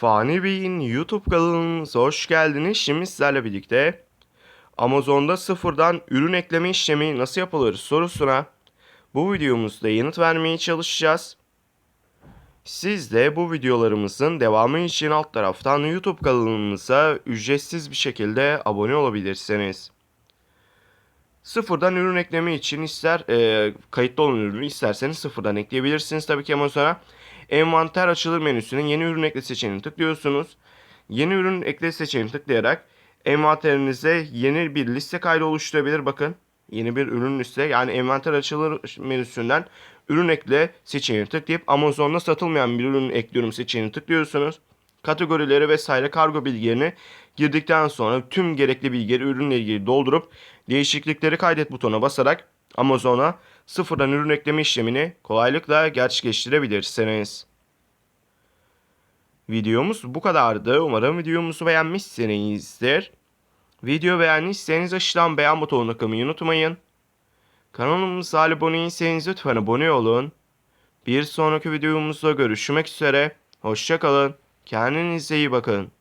Fani Bey'in YouTube kanalımıza hoş geldiniz. Şimdi sizlerle birlikte Amazon'da sıfırdan ürün ekleme işlemi nasıl yapılır sorusuna bu videomuzda yanıt vermeye çalışacağız. Siz de bu videolarımızın devamı için alt taraftan YouTube kanalımıza ücretsiz bir şekilde abone olabilirsiniz. Sıfırdan ürün ekleme için ister e, kayıtlı olan ürünü isterseniz sıfırdan ekleyebilirsiniz tabii ki Amazon'a. Envanter açılır menüsünün yeni ürün ekle seçeneğini tıklıyorsunuz. Yeni ürün ekle seçeneğini tıklayarak envanterinize yeni bir liste kaydı oluşturabilir. Bakın yeni bir ürün liste yani envanter açılır menüsünden ürün ekle seçeneğini tıklayıp Amazon'da satılmayan bir ürün ekliyorum seçeneğini tıklıyorsunuz. Kategorileri vesaire kargo bilgilerini girdikten sonra tüm gerekli bilgileri ürünle ilgili doldurup değişiklikleri kaydet butonuna basarak Amazon'a sıfırdan ürün ekleme işlemini kolaylıkla gerçekleştirebilirsiniz. Videomuz bu kadardı. Umarım videomuzu beğenmişsinizdir. Video beğendiyseniz aşağıdan beğen butonuna tıklamayı unutmayın. Kanalımıza abone değilseniz lütfen abone olun. Bir sonraki videomuzda görüşmek üzere. Hoşçakalın. Kendinize iyi bakın.